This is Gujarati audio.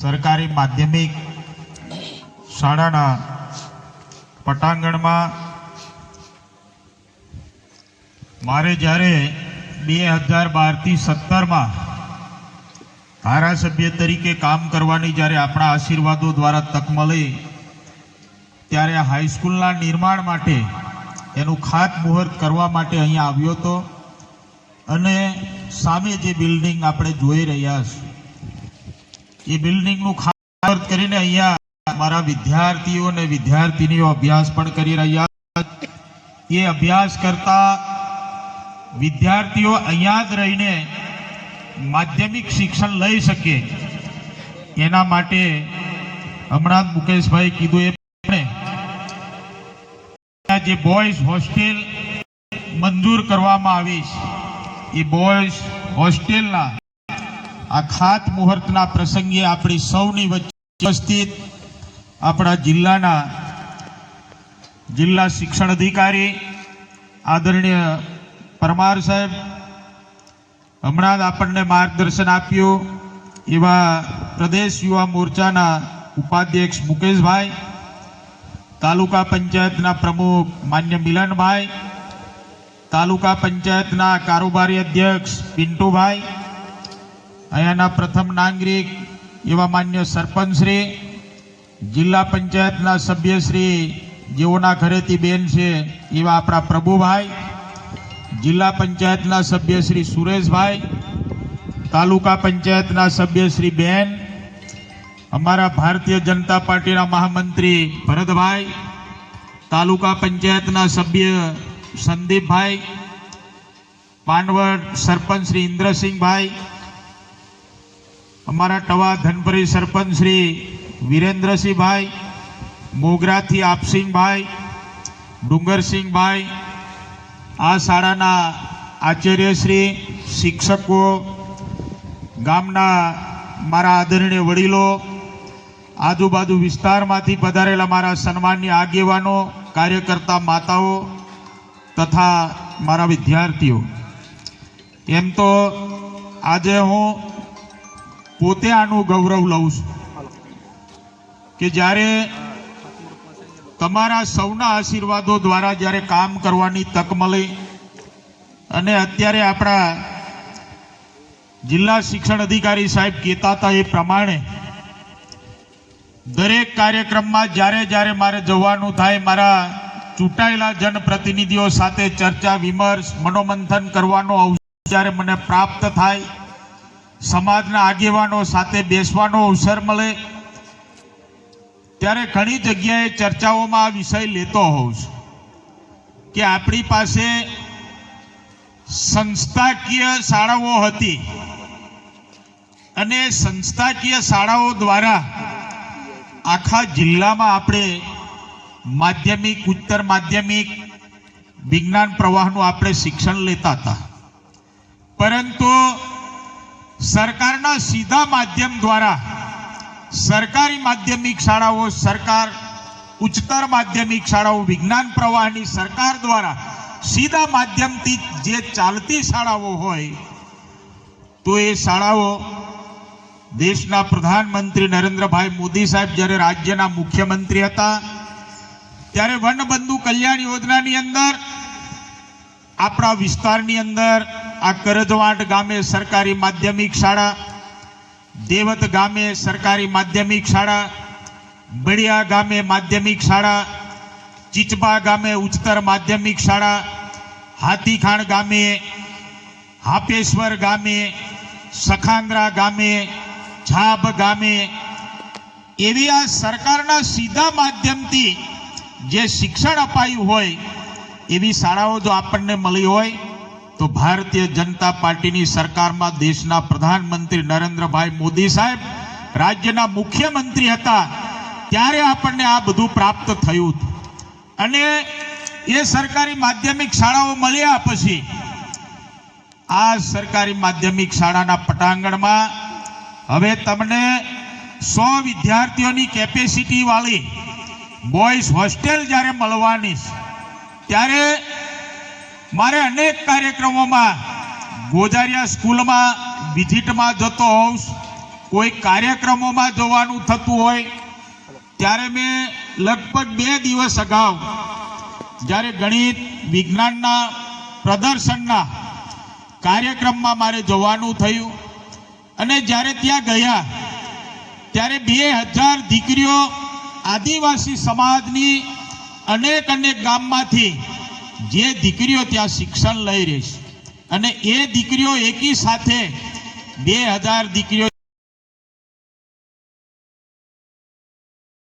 સરકારી માધ્યમિક શાળાના પટાંગણમાં મારે જ્યારે બે હજાર બારથી સત્તરમાં ધારાસભ્ય તરીકે કામ કરવાની જ્યારે આપણા આશીર્વાદો દ્વારા તક મળી, ત્યારે હાઈસ્કૂલના નિર્માણ માટે એનું ખાતમુહૂર્ત કરવા માટે અહીંયા આવ્યો હતો અને સામે જે બિલ્ડિંગ આપણે જોઈ રહ્યા છીએ એ બિલ્ડિંગનું ખાત કરીને અહીંયા મારા વિદ્યાર્થીઓ અને વિદ્યાર્થીનીઓ અભ્યાસ પણ કરી રહ્યા એ અભ્યાસ કરતા વિદ્યાર્થીઓ અહીંયા જ રહીને માધ્યમિક શિક્ષણ લઈ શકે. એના માટે હમણાં જ મુકેશભાઈ કીધું એ જે બોયઝ હોસ્ટેલ મંજૂર કરવામાં આવી છે. એ બોયઝ હોસ્ટેલના આ ખાત મુહૂર્તના પ્રસંગે આપણી સૌની વચ્ચે ઉપસ્થિત આપણા જિલ્લાના જિલ્લા શિક્ષણ અધિકારી આદરણીય પરમાર સાહેબ, હમણાં જ આપણને માર્ગદર્શન આપ્યું એવા પ્રદેશ યુવા મોરચાના ઉપાધ્યક્ષ મુકેશભાઈ, તાલુકા પંચાયતના પ્રમુખ માન્ય મિલનભાઈ, તાલુકા પંચાયતના કારોબારી અધ્યક્ષ પિન્ટુભાઈ અહીંયાના પ્રથમ નાગરિક એવા માન્ય સરપંચશ્રી જિલ્લા પંચાયતના સભ્યશ્રી જેઓના ઘરેથી બેન છે, એવા આપણા પ્રભુભાઈ, જિલ્લા પંચાયતના સભ્ય શ્રી સુરેશભાઈ, તાલુકા પંચાયતના સભ્ય શ્રી બેન, અમારા ભારતીય જનતા પાર્ટીના મહામંત્રી ભરતભાઈ, તાલુકા પંચાયતના સભ્ય સંદીપભાઈ, પાનવડ સરપંચ શ્રી ઇન્દ્રસિંહભાઈ અમારા ટવા ધનપરી સરપંચ શ્રી વિરેન્દ્રસિંહભાઈ, મોગરાથી આપસિંહભાઈ, ડુંગરસિંહભાઈ, આ શાળાના આચાર્યશ્રી શિક્ષકો, ગામના મારા આદરણીય વડીલો, આજુબાજુ વિસ્તારમાંથી પધારેલા મારા સન્માનની આગેવાનો, કાર્યકર્તા માતાઓ તથા મારા વિદ્યાર્થીઓ. એમ તો આજે હું પોતે આનું ગૌરવ લઉં છું. કે જ્યારે તમારા સૌના આશીર્વાદો દ્વારા જ્યારે કામ કરવાની તક મળી અને અત્યારે આપણા જિલ્લા શિક્ષણ અધિકારી સાહેબ કહેતા હતા એ પ્રમાણે દરેક કાર્યક્રમમાં જ્યારે જ્યારે મારે જવાનું થાય, મારા ચૂંટાયેલા જનપ્રતિનિધિઓ સાથે ચર્ચા, વિમર્શ, મનોમંથન કરવાનો અવસર જ્યારે મને પ્રાપ્ત થાય સમાજના આગેવાનો સાથે બેસવાનો અવસર મળે. ત્યારે ઘણી જગ્યાએ ચર્ચાઓમાં આ વિષય લેતો હોઉં છું કે આપણી પાસે સંસ્થાકીય શાળાઓ હતી અને સંસ્થાકીય શાળાઓ દ્વારા આખા જિલ્લામાં આપણે માધ્યમિક ઉત્તર માધ્યમિક, વિજ્ઞાન પ્રવાહનું આપણે શિક્ષણ લેતા હતા. પરંતુ સરકારના સીધા માધ્યમ દ્વારા સરકારી માધ્યમિક શાળાઓ, સરકાર ઉચ્ચતર માધ્યમિક શાળાઓ, વિજ્ઞાન પ્રવાહની સરકાર દ્વારા સીધા માધ્યમથી જે ચાલતી શાળાઓ હોય, તો એ શાળાઓ દેશના પ્રધાનમંત્રી નરેન્દ્રભાઈ મોદી સાહેબ જ્યારે રાજ્યના મુખ્યમંત્રી હતા, ત્યારે વનબંધુ કલ્યાણ યોજનાની અંદર, આપણા વિસ્તારની અંદર આ કરજવાંટ ગામે સરકારી માધ્યમિક શાળા, દેવત ગામે સરકારી માધ્યમિક શાળા, બળિયા ગામે માધ્યમિક શાળા, ચીચબા ગામે ઉચ્ચતર માધ્યમિક શાળા, હાથીખાણ ગામે, હાપેશ્વર ગામે સખાંદ્રા ગામે છાબ ગામે, એવી આ સરકારના સીધા માધ્યમથી જે શિક્ષણ અપાયું હોય, એવી શાળાઓ જો આપણને મળી હોય તો ભારતીય જનતા પાર્ટીની સરકારમાં દેશના પ્રધાનમંત્રી નરેન્દ્રભાઈ મોદી સાહેબ રાજ્યના મુખ્યમંત્રી હતા, ત્યારે આપણને આ બધું પ્રાપ્ત થયું. અને એ સરકારી માધ્યમિક શાળાઓ મળ્યા પછી, આ સરકારી માધ્યમિક શાળાના પટાંગણમાં હવે તમને સો વિદ્યાર્થીઓની કેપેસિટીવાળી બોયઝ હોસ્ટેલ જ્યારે મળવાની ત્યારે મારે અનેક કાર્યક્રમોમાં ગોજારિયા સ્કૂલમાં વિઝિટમાં જતો હોઉં કોઈ કાર્યક્રમોમાં જવાનું થતું હોય, ત્યારે મેં લગભગ બે દિવસ અગાઉ જ્યારે ગણિત, વિજ્ઞાનના પ્રદર્શનના કાર્યક્રમમાં મારે જવાનું થયું અને જ્યારે ત્યાં ગયા, ત્યારે બે હજાર દીકરીઓ આદિવાસી સમાજની અનેક અનેક ગામમાંથી જે દીકરીઓ ત્યાં શિક્ષણ લઈ રહી છે. અને એ દીકરીઓ એકી સાથે બે હજાર દીકરીઓ